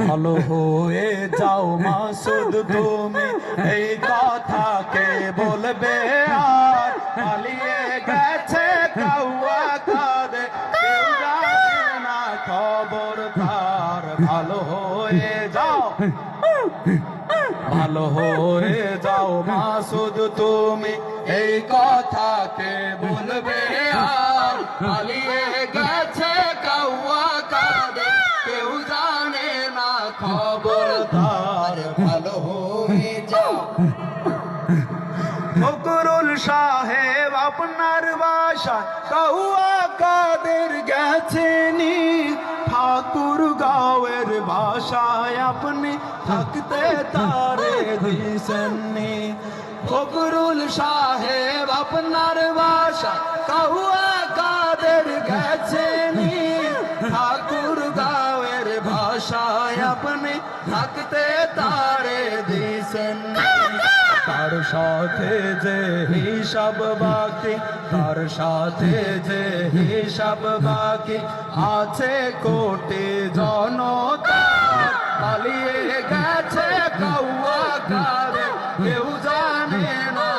ভালো হয়ে যাও মাসুদ তুমি। এই কথাকে বলবে আর পালিয়ে গেছে কাউয়া কাঁদে কেউ না খবর তার ভালো হয়ে যাও। ভালো হয়ে যাও মাসুদ তুমি। এই কথা কে বলবে আর পালিয়ে না খবর তার ভালো হয়ে যাও। ফকরুল সাহেব আপনার বাসা কাউয়া কাদের গেছেনি? ঠাকুর গাঁয়ের বাসায় আপনি থাকতে তারে দিছেননি। ফকরুল সাহেব আপনার বাসা কাউয়া আশায় আপনি থাকতে তারে দিছেন। তার সাথে যে হিসাব বাকি, তার সাথে যে হিসাব বাকি আছে কোটি জনতা। পালিয়ে গেছে কৌয়া কারে কেউ জানে না